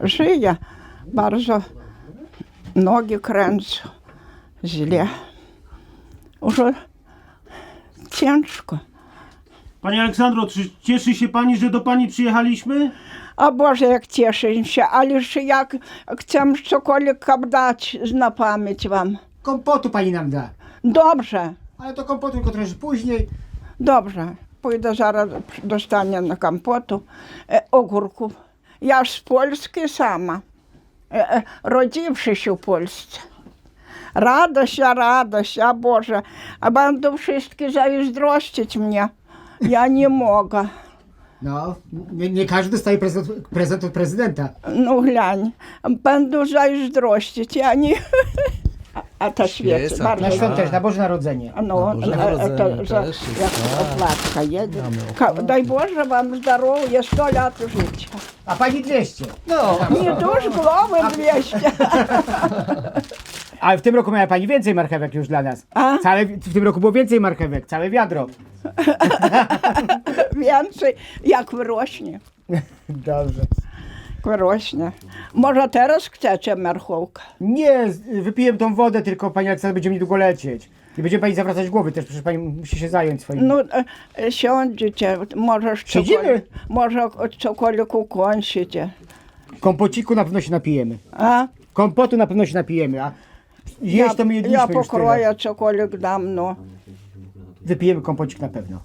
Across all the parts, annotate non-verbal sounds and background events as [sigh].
żyję bardzo. Nogi kręcą źle. Już ciężko. Pani Aleksandro, czy cieszy się Pani, że do Pani przyjechaliśmy? A Boże, jak cieszę się, ale że jak chcę cokolwiek dać na pamięć wam. Kompotu pani nam da. Dobrze, Ale to kompotu tylko trochę później. dobrze. Pójdę zaraz, dostanie na kompotu e, ogórków. Ja z Polski sama, e, e, rodziwszy się w Polsce. Radość, a radość, a Boże, a będą wszystkie zazdrościć mnie. Ja nie mogę. [laughs] No, nie, nie każdy dostaje prezent, prezent od prezydenta. No глянь, będą zazdrościć, ja nie... [laughs] A, a ta świece, Świeca, bardzo Na Tak. świąt też, na Boże Narodzenie. A No, Na Boże e, Narodzenie to, że też jest, jak tak. opłatka jedzie. Mamy Ka- opłatkę. Daj Boże wam zdrowia, 100 lat życia. A pani 200. No, Nie dusz głowy 200. Ale w tym roku miała pani więcej marchewek już dla nas. A? Całe, w tym roku było więcej marchewek, całe wiadro. [laughs] Więcej, jak wyrośnie. [laughs] Dobrze. Jak wyrośnie. Może teraz chcecie marchówkę? Nie, z- wypiję tą wodę, tylko pani Aleksandra będzie mi długo lecieć. Nie będzie pani zawracać głowy też, przecież pani musi się zająć swoim. No, e, e, siądziecie, może Siedzimy. cokolwiek, może cokolwiek ukończycie. Kompociku na pewno się napijemy. A? Kompotu na pewno się napijemy, a jeść to my jedliśmy ja już tyle. pokroję cokolwiek dam, no. Wypijemy kompocik na pewno.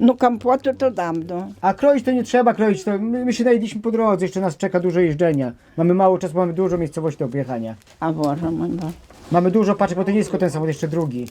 No kompotu to dam, no. A kroić to nie trzeba kroić, to my, my się najedliśmy po drodze, jeszcze nas czeka dużo jeżdżenia. Mamy mało czasu, mamy dużo miejscowości do objechania. A Boże mój Boże. Mamy dużo paczek, bo to nie jest tylko ten samochód, jeszcze drugi.